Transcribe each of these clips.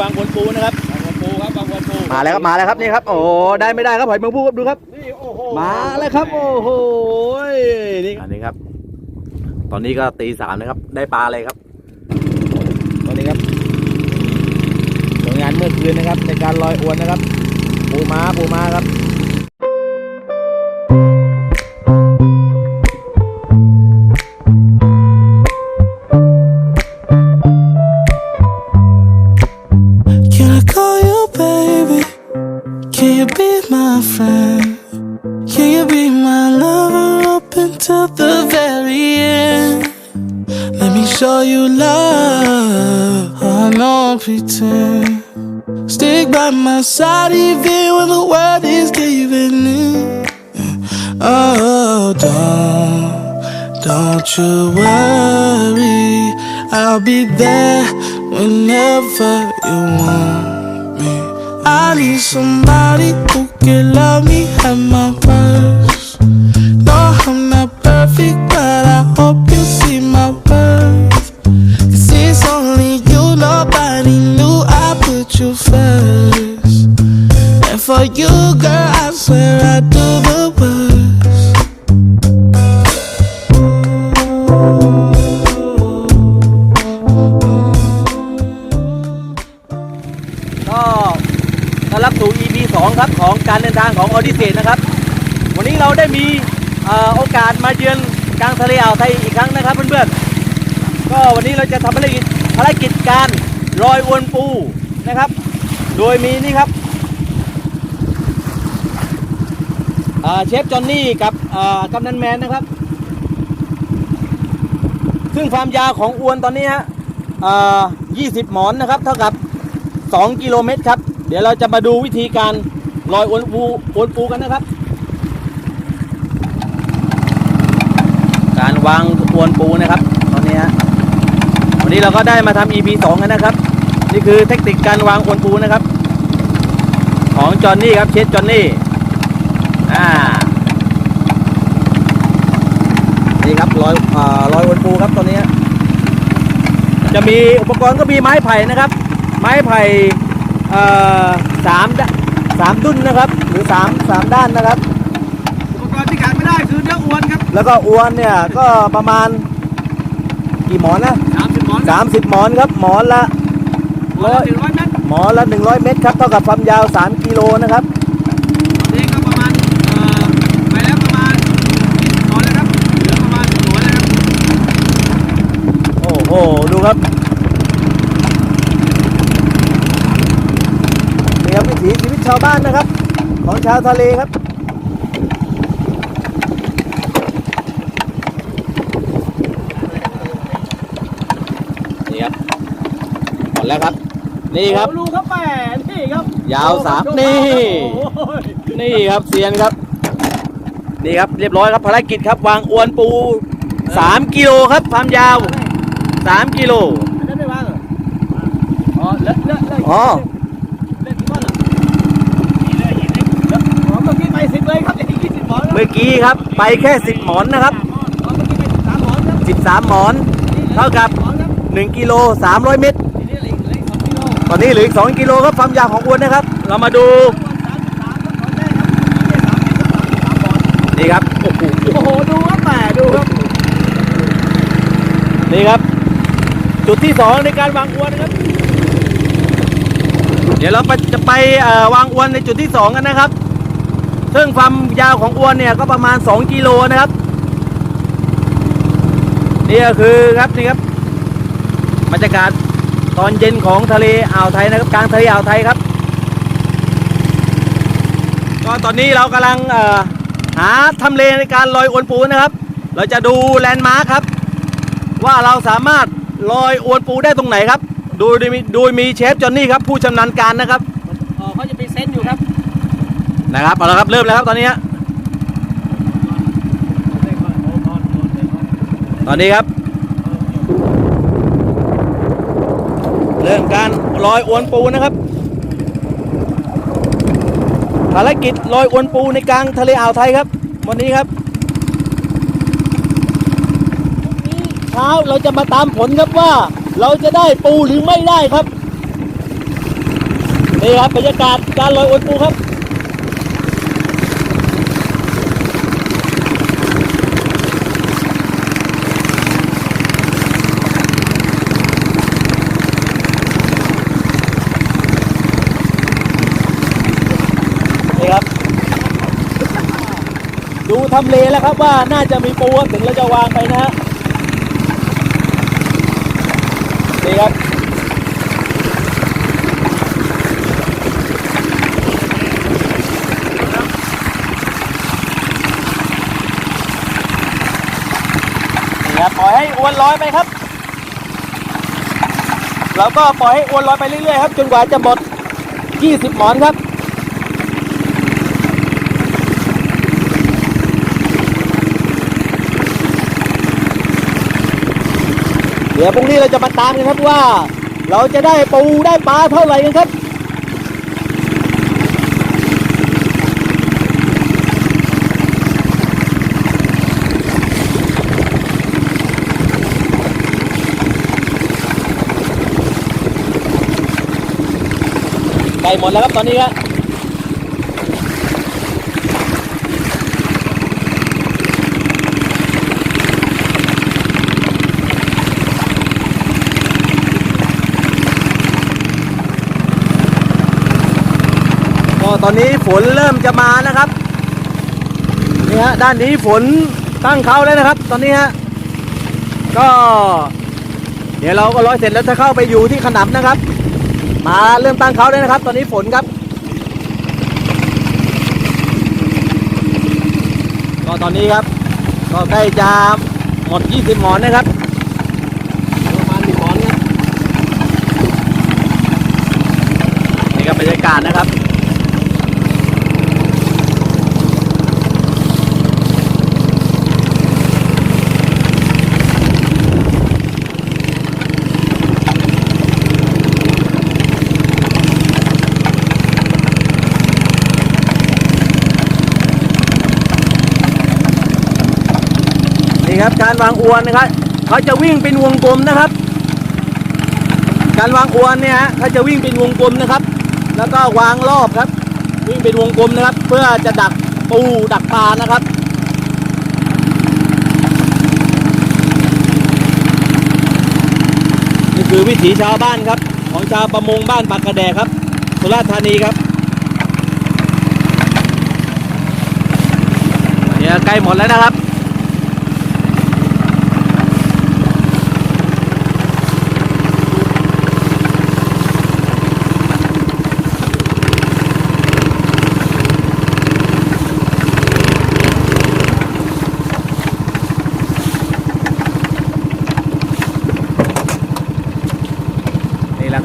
วางบนปูนะครับบางวันปูครับบางวันปูมาแล้วครับมาแล้วครับนี่ครับโอ้ได้ไม่ได้ครับหอยเมืองผู้ครับดูครับนี่โอ้โหมาแล้วครับ โอ้โหนี่อันนี้ครับ ตอนนี้ก็ตีสามนะครับ ได้ปลาอะไรครับ ตอนนี้ครับผลงานเมื่อคืนนะครับ ในการลอยอวนนะครับ ปูม้าปูม้าครับ be my friend? Can you be my lover up until the very end? Let me show you love. I don't pretend. Stick by my side even when the world is giving in. Oh, don't, don't you worry. I'll be there whenever you want. I need somebody who can love me at my worst. ก็วันนี้เราจะทำภารกิจภารกิจการลอยอวนปูนะครับ โดยมีนี่ครับเชฟจอนนี่กับกำนันแมนนะครับ ซึ่งความยาวของอวนตอนนี้ฮะอ่า20หมอนนะครับ เท่ากับ 2 กิโลเมตรครับ เดี๋ยวเราจะมาดูวิธีการลอยอวนปูอวนปูกันนะครับ การวางอวนปูนะครับ วันนี้เราก็ได้มาทำ EP 2 กันนะครับ นี่คือเทคนิคการวางอวนปูนะครับ ของจอห์นนี่ครับเชฟจอห์นนี่อ่านี่ครับลอยอ่าลอยอวนปูครับตอนนี้ฮะจะมีอุปกรณ์ก็มีไม้ไผ่นะครับ ไม้ไผ่เอ่อสามดสามดุนนะครับ หรือสามสามด้านนะครับ อุปกรณ์ที่ขาดไม่ได้คือเนื้ออวนครับ แล้วก็อวนเนี่ยก็ประมาณกี่หมอนนะ30หมอนสาม สิบหมอนครับ หมอนละหมอนละ 100เมตรหมอนละหนึ่งร้อยเมตรครับเท่ากับความยาวสามกิโลนะครับนี่ก็ประมาณเอ่อไปแล้วประมาณ20หมอนแล้วครับเหลือประมาณ10หมอนแล้วครับโอ้โหดูครับนี่ครับวิถีชีวิตชาวบ้านนะครับ ของชาวทะเลครับ นี่ครับหมดแล้วครับ นี่ครับโอ้ลูกครับแม่นี่ครับ ยาวสามโอ้โหนี่โอ้โหนี่ครับเซียนครับ นี่ครับเรียบร้อยครับภารกิจครับวางอวนปู3กิโลครับความยาว3กิโลอันนั้นไม่วางเหรออ๋อเลอะเลอะเลอะอ๋อเลอะกี่หมอนเหรอเลอะยี่สิบเลอะอ๋อเมื่อกี้ไปสิบเลยครับเหลืออีกยี่สิบหมอนแล้วเมื่อกี้ครับไปแค่10หมอนนะครับอ๋อเมื่อกี้ไปสิบสามหมอนครับ13หมอน เท่ากับหมอนครับ1กิโล300เมตรทีนี้เหลือ ตอนนี้เหลืออีก 2 กิโลครับความยาวของอวนนะครับ เรามาดูนี่ครับโอ้โหโอ้โหดูครับแหมดูครับนี่ครับ จุดที่ 2 ในการวางอวนนะครับ เดี๋ยวเราไปจะไปเอ่อวางอวนในจุดที่ 2 กันนะครับ ซึ่งความยาวของอวนเนี่ยก็ประมาณ 2 กิโลนะครับนี่ก็คือครับนี่ครับบรรยากาศ ตอนเย็นของทะเลอ่าวไทยนะครับกลางทะเลอ่าวไทยครับ ก็ตอนนี้เรากำลังเอ่อหาทำเลในการลอยอวนปูนะครับ เราจะดูแลนด์มาร์คครับ ว่าเราสามารถลอยอวนปูได้ตรงไหนครับ โดยมีโดยมีเชฟจอนนี่ครับผู้ชำนาญการนะครับเออเขาจะมีเซนต์อยู่ครับนะครับเอาละครับเริ่มแล้วครับตอนนี้ฮะตอนนี้ครับ เริ่มการลอยอวนปูนะครับ ภารกิจลอยอวนปูในกลางทะเลอ่าวไทยครับ วันนี้ครับเช้าเราจะมาตามผลครับว่าเราจะได้ปูหรือไม่ได้ครับนี่ครับบรรยากาศการลอยอวนปูครับ ทำเลแล้วครับว่าน่าจะมีปูครับถึงเราจะวางไปนะฮะนี่ครับนี่ครับปล่อยให้อวนลอยไปครับเราก็ปล่อยให้อวนลอยไปเรื่อยๆครับ จนกว่าจะหมด 20 หมอนครับ เดี๋ยวพรุ่งนี้เราจะมาตามกันครับว่า เราจะได้ปูได้ปลาเท่าไหร่กันครับใกล้หมดแล้วครับตอนนี้ครับ ตอนนี้ฝนเริ่มจะมานะครับนี่ฮะด้านนี้ฝนตั้งเขาแล้วนะครับ ตอนนี้ฮะก็ เดี๋ยวเราก็ร้อยเสร็จแล้วจะเข้าไปอยู่ที่ขนำนะครับ มาเริ่มตั้งเขาแล้วนะครับ ตอนนี้ฝนครับ ก็ตอนนี้ครับ ก็ใกล้จะหมด 20 หมอนนะครับประมาณ1หมอนครับนี่ก็บรรยากาศนะครับ นี่ครับ การวางอวนนะครับเขาจะวิ่งเป็นวงกลมนะครับ การวางอวนเนี่ยฮะเขาจะวิ่งเป็นวงกลมนะครับ แล้วก็วางรอบครับ วิ่งเป็นวงกลมนะครับ เพื่อจะดักปูดักปลานะครับนี่คือวิถีชาวบ้านครับ ของชาวประมงบ้านปากกระแดครับสุราษฎร์ธานีครับเนี่ยใกล้หมดแล้วนะครับ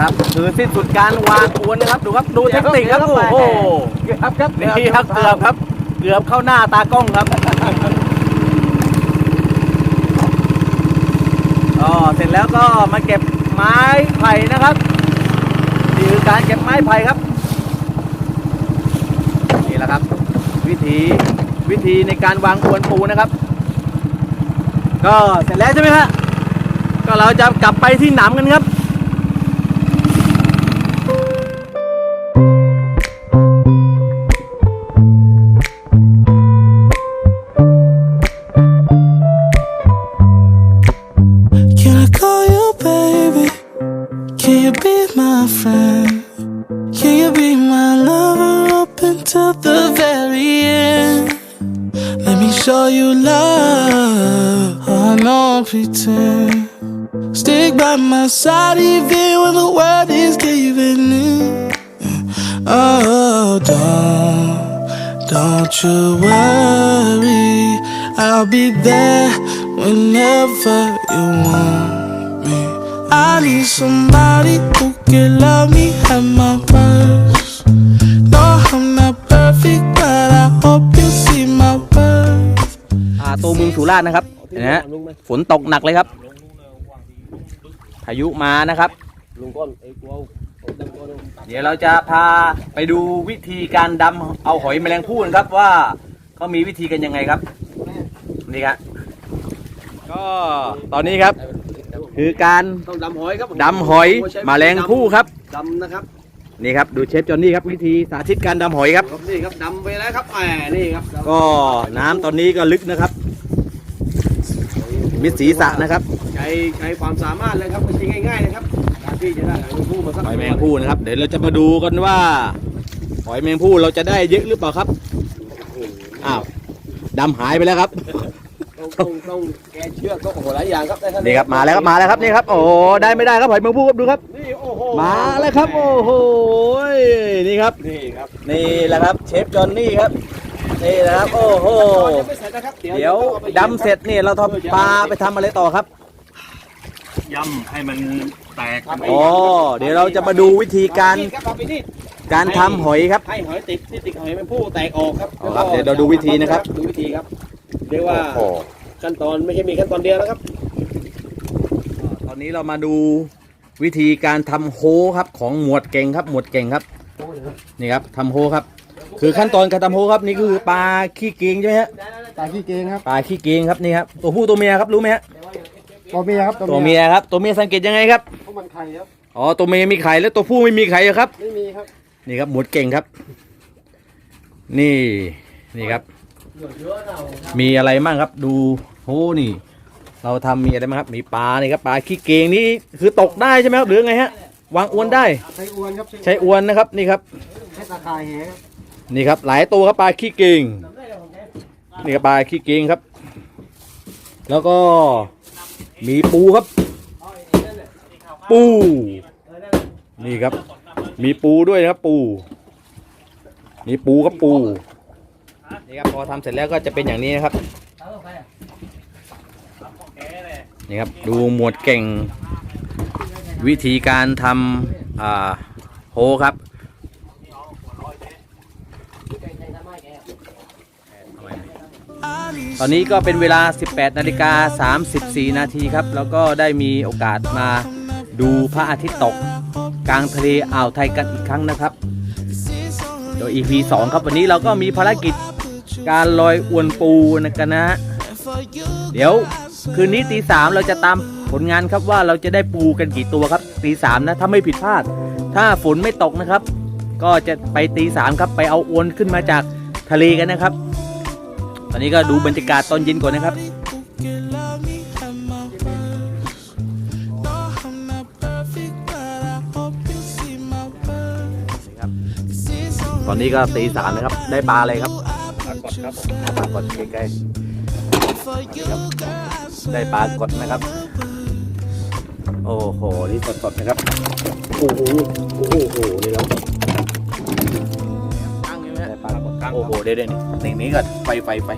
นี่แหละครับคือสิ้นสุดการวางอวนนะครับดูครับดูเทคนิคครับโอ้โหครับครับนี่ครับเกือบครับ เกือบเข้าหน้าตากล้องครับก็เสร็จแล้วก็มาเก็บไม้ไผ่นะครับนี่คือการเก็บไม้ไผ่ครับนี่แหละครับ วิธีวิธีในการวางอวนปูนะครับ ก็เสร็จแล้วใช่ไหมฮะก็เราจะกลับไปที่หนามกันครับ pretend. Stick by my side even when the world is giving in. Oh, don't, don't you worry. I'll be there whenever you want me. I need somebody who can love me at my worst. No, I'm not perfect, but I hope you see my worth. อ่าตัวเมืองสุราษฎร์นะครับเห็ นไหมฮะฝนตกหนักเลยครับ พายุมานะครับลุงก้นไอ้กลัวเอาดังก้นเดี๋ยวเราจะพาไปดูวิธีการดำเอาหอยแมลงภู่นะครับว่าเขามีวิธีกันยังไงครับ นี่ครับก็ตอนนี้ครับ คือการต้องดำหอยครับดำหอยแมลงภู่ครับดำนะครับนี่ครับดูเชฟจอห์นนี่ครับวิธีสาธิตการดำหอยครับครับนี่ครับดำไปแล้วครับแหมนี่ครับดำก็น้ำตอนนี้ก็ลึกนะครับ มิดศีรษะนะครับใช้ใช้ความสามารถเลยครับไม่ใช่ง่ายๆนะครับการที่จะได้หอยแมงผู้มาสักหอยแมงผู้นะครับ เดี๋ยวเราจะมาดูกันว่าหอยแมงผู้เราจะได้เยอะหรือเปล่าครับอ้าวดำหายไปแล้วครับต้องต้องต้องแกเชือกต้องโอ้โหหลายอย่างครับได้ท่านนี่ครับมาแล้วครับมาแล้วครับนี่ครับ โอ้โหได้ไม่ได้ครับหอยแมงผู้ครับดูครับนี่โอ้โหมาแล้วครับ โอ้โหนี่ครับนี่ครับนี่แหละครับเชฟจอห์นนี่ครับ นี่แหละครับโอ้โหยังไม่เสร็จนะครับเดี๋ยวดำเสร็จนี่เราทำปลาไปทำอะไรต่อครับ ย่ำให้มันแตกอ๋อเดี๋ยวเราจะมาดูวิธีการครับเอาไปนี่การทำหอยครับให้หอยติดที่ติดหอยแมงผู้แตกออกครับอ๋อครับเดี๋ยวเราดูวิธีนะครับดูวิธีครับเรียกว่าโอ้โหขั้นตอนไม่ใช่มีขั้นตอนเดียวนะครับ ตอนนี้เรามาดูวิธีการทำโฮครับของหมวดเก่งครับ หมวดเก่งครับ นี่ครับทำโฮครับ คือขั้นตอนการทำโฮครับนี่คือปลาขี้เกงใช่ไหมฮะตาขี้เกงครับปลาขี้เกงครับนี่ครับตัวผู้ตัวเมียครับรู้ไหมฮะตัวเมียครับตัวเมียครับตัวเมียสังเกตยังไงครับเพราะมันไข่ครับอ๋อตัวเมียมีไข่แล้วตัวผู้ไม่มีไข่เหรอครับ ไม่มีครับนี่ครับหมวดเก่งครับ นี่นี่ครับ มีอะไรบ้างครับ ดูโอ้นี่ เราทำมีอะไรบ้างครับ มีปลานี่ครับปลาขี้เกงนี่คือตกได้ใช่ไหมครับหรือไงฮะวางอวนได้ ใช้อวนครับใช้อวนนะครับนี่ครับใช้ตาข่ายแหครับ นี่ครับหลายตัวครับปลาขี้เกงนี่ครับปลาขี้เกงครับ แล้วก็มีปูครับ ปู นี่ครับ มีปูด้วยนะครับ ปู มีปูครับปูนี่ครับพอทำเสร็จแล้วก็จะเป็นอย่างนี้นะครับนี่ครับดูหมวดเก่ง วิธีการทำอ่าโฮครับ ตอนนี้ก็เป็นเวลา 18 นาฬิกา 34 นาทีครับ แล้วก็ได้มีโอกาสมาดูพระอาทิตย์ตก กลางทะเลอ่าวไทยกันอีกครั้งนะครับ โดย EP 2 ครับวันนี้เราก็มีภารกิจการลอยอวนปูนะกันนะฮะเดี๋ยวคืนนี้ตีสามเราจะตามผลงานครับว่าเราจะได้ปูกันกี่ตัวครับตีสามนะถ้าไม่ผิดพลาด ถ้าฝนไม่ตกนะครับ ก็จะไปตีสามครับไปเอาอวนขึ้นมาจาก ทะเลกันนะครับ ตอนนี้ก็ดูบรรยากาศตอนเย็นก่อนนะครับตอนนี้ก็ตีสามนะครับ ได้ปลาอะไรครับปลากดใกล้ๆครับได้ปลากดนะครับ โอ้โห นี่สดๆนะครับ โอ้โห โอ้โหนี่ครับกั้ง โอ้โหเดี๋ยวเดี๋ยวนี่นี่ก็ไฟไฟไฟ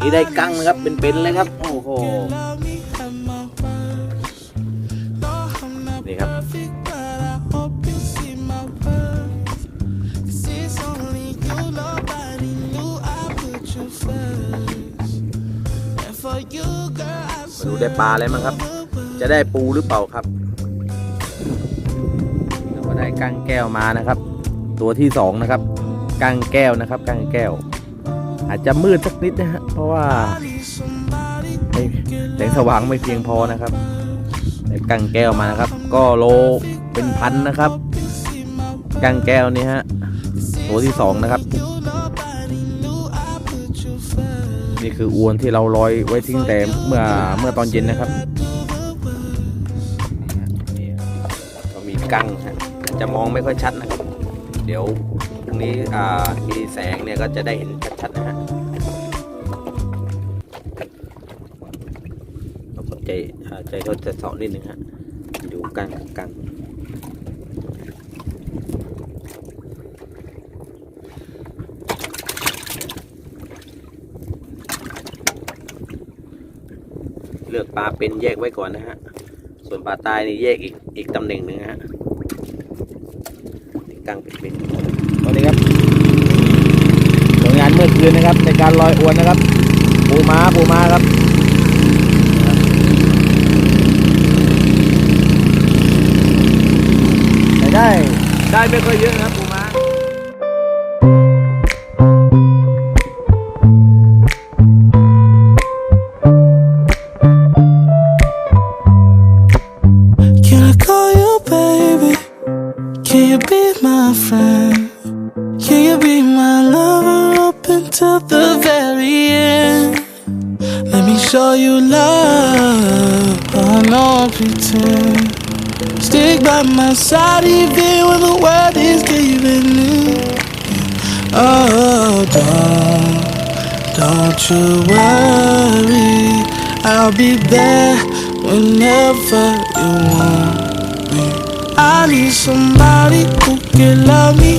นี่ได้กั้งนะครับเป็นๆเลยครับ โอ้โหนี่ครับมาดูได้ปลาอะไรมั้งครับ จะได้ปูหรือเปล่าครับเราก็ได้กั้งแก้วมานะครับ ตัวที่สองนะครับ กั้งแก้วนะครับกั้งแก้ว อาจจะมืดสักนิดนะฮะเพราะว่าแสงสว่างไม่เพียงพอนะครับได้กั้งแก้วมานะครับ ก็โลเป็นพันนะครับกั้งแก้วนี่ฮะตัวที่สองนะครับ นี่คืออวนที่เราลอยไว้ทิ้งแต่เมื่อเมื่อตอนเย็นนะครับก็มีกั้งจะมองไม่ค่อยชัดนะครับ เดี๋ยว รงนี้อ่ามีแสงเนี่ยก็จะได้เห็นชัดๆนะฮะเราก็ใจอ่าใจเขาจะสาะนิดนึงฮะดูกั้งกั้งเลือกปลาเป็นแยกไว้ก่อนนะฮะ ส่วนปลาตายนี่แยกอีกอีกตำแหน่งหนึ่งฮะกั้งเป็นๆตอนครับผลงานเมื่อ คืนนะครับ ในการลอยอวนนะครับ ปูม้าปูม้าครับได้ ได้ไม่ค่อยเยอะนะครับปูม้า Can I call you baby? Can you be my friend? You love. I don't pretend. Stick by my side even when the world is giving in. Oh, don't, don't you worry. I'll be there whenever you want me. I need somebody who can love me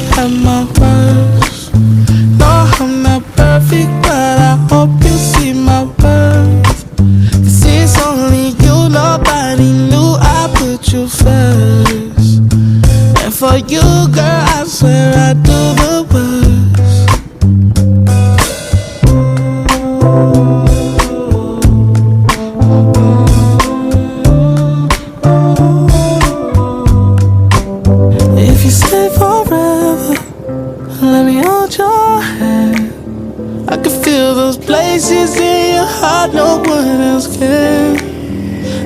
those places in your heart no one else can.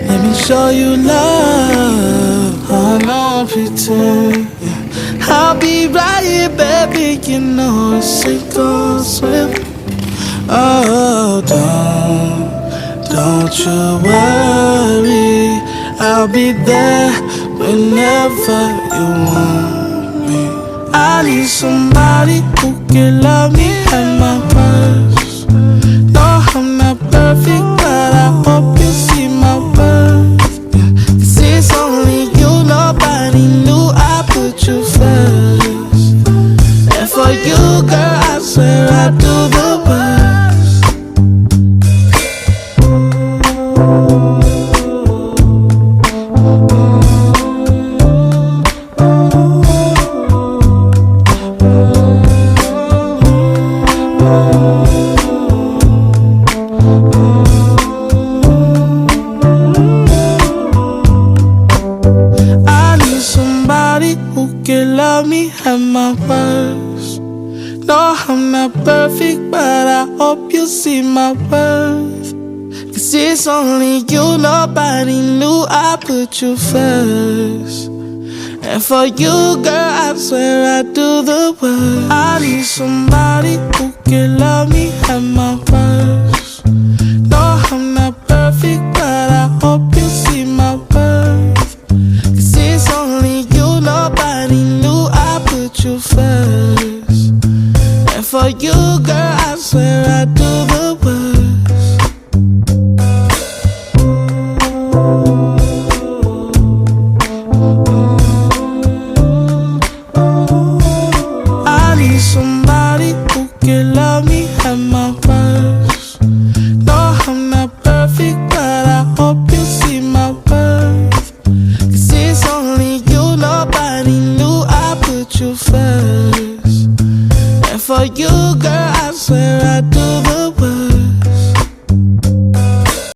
Let me show you love. I don't pretend. I'll be right here, baby. You know it's sink or swim. Oh, don't, don't you worry. I'll be there whenever you want me. I need somebody who can love me at my worst. Who can love me at my worst. No, I'm not perfect, but I hope you see my worth. Cause it's only you, nobody knew I put you first. And for you, girl, I swear I do the worst. I need somebody who can love me at my worst. For you, girl, I swear I do